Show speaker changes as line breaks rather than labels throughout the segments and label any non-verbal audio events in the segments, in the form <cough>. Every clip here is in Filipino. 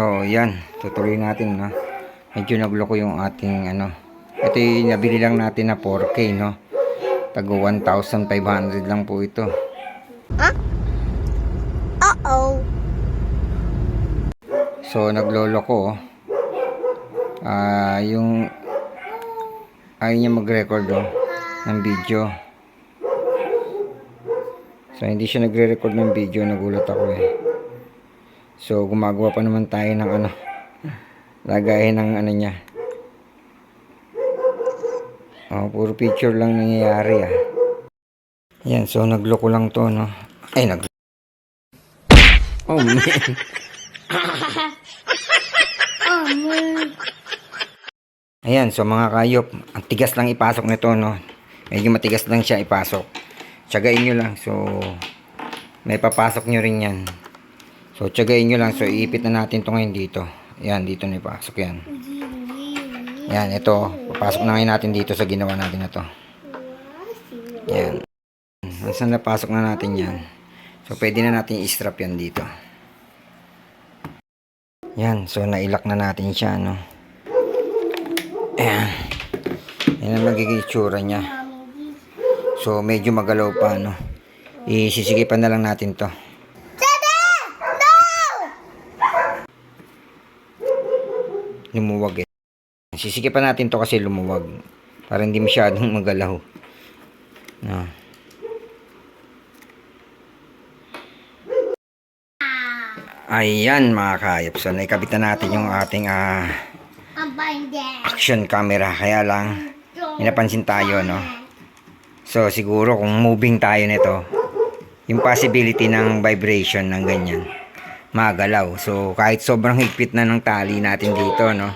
So, yan. Tutuloy natin, no? Medyo nagloko yung ating, ano. Ito yung nabili lang natin na 4K, no? Tago 1,500 lang po ito.
Uh-oh.
So, naglolo ko, oh. Ah, yung ayaw niya mag-record, oh, ng video. So, hindi siya nagre-record ng video. Nagulat ako, eh. So, gumagawa pa naman tayo ng ano, lagayin ng ano niya. Oh, puro picture lang nangyayari, ah. Yan, so, nagloko lang to, no? Ay, nag... Oh, man.
Oh, <laughs> man.
Ayan, so mga kayop, ang tigas lang ipasok nito, no? Medyo matigas lang siya ipasok. Tsagain nyo lang, so may papasok nyo rin yan. So, tsagain nyo lang, so iipit na natin to ngayon dito. Ayan, dito na ipasok yan. Ayan, ito, papasok na ngayon natin dito sa ginawa natin na to. Once na napasok na natin yan, so pwede na natin i-strap yan dito. Yan, so nailak na natin siya, no? Ayan. Yan ang magiging itsura niya. So, medyo magalaw pa, no? Isisigipan na lang natin to. Lumuwag eh. Sisigipan natin to kasi lumuwag. Para hindi masyadong <laughs> magalaw. No. Ayan mga kayop. So, naikabit na natin yung ating ah,
binder.
action camera. Kaya lang, may napansin tayo, no? So, siguro kung moving tayo nito, yung possibility ng vibration ng ganyan, magalaw. So, kahit sobrang higpit na ng tali natin dito, no?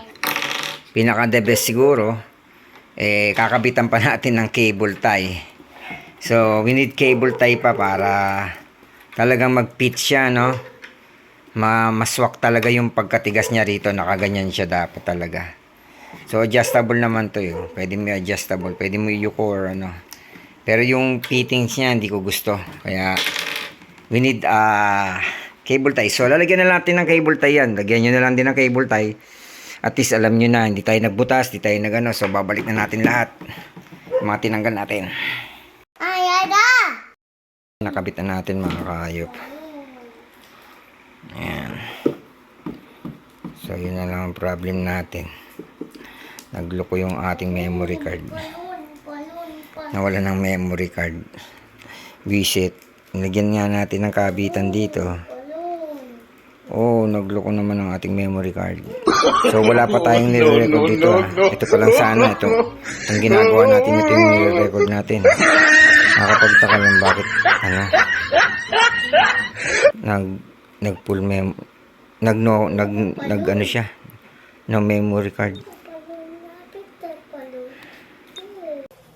Pinaka the best siguro, eh, kakabitan pa <laughs> natin ng cable tie. So, we need cable tie pa para talagang mag-fit siya, no? Ma maswak talaga yung pagkatigas niya rito. Nakaganyan siya dapat talaga. So, adjustable naman to yun. Pwede mo adjustable. Pwede mo yuko or ano. Pero yung fittings niya, hindi ko gusto. Kaya, we need uh, cable tie. So, lalagyan na natin ng cable tie yan. Lagyan nyo na lang din ng cable tie. At least, alam nyo na, hindi tayo nagbutas, hindi tayo nagano. So, babalik na natin lahat. Mga tinanggal natin.
Ay, ada.
Nakabit na natin mga kayop. Ayan. So, yun na lang ang problem natin. Nagloko yung ating memory card. Nawala ng memory card. Visit. Nilagyan nga natin ng kabitan dito. Oh, nagloko naman ang ating memory card. So, wala pa tayong <laughs> nire-record dito. ah. Ito pa lang sana. Ito. Ang ginagawa natin, ito yung nire-record natin. Nakapagtaka lang bakit, ano, nag, nag full mem, nag no, nag, nag ano siya, no memory card.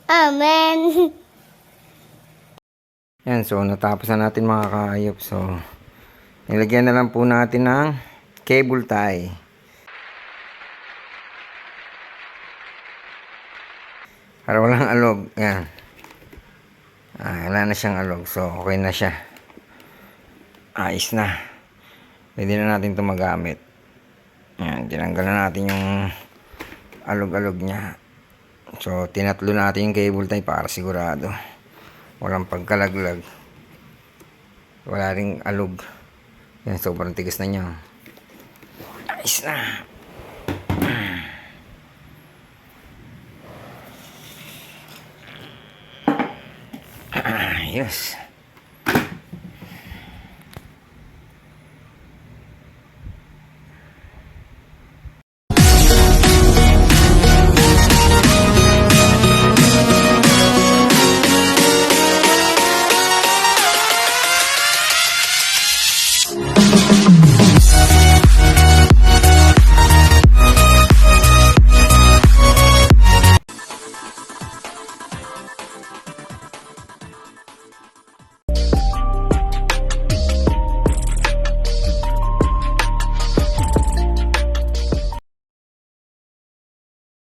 Amen.
Yan, so natapos na natin mga kaayop. So, nilagyan na lang po natin ng cable tie. Para walang alog. Yan. Ah, wala na siyang alog. So, okay na siya. Ayos na. Pwede na natin ito magamit. Yan, tinanggal na natin yung alog-alog niya. So, tinatlo natin yung cable tie para sigurado. Walang pagkalaglag. Wala ring alog. Yan, sobrang tigas na niya. Ayos na. <clears throat> Ayos.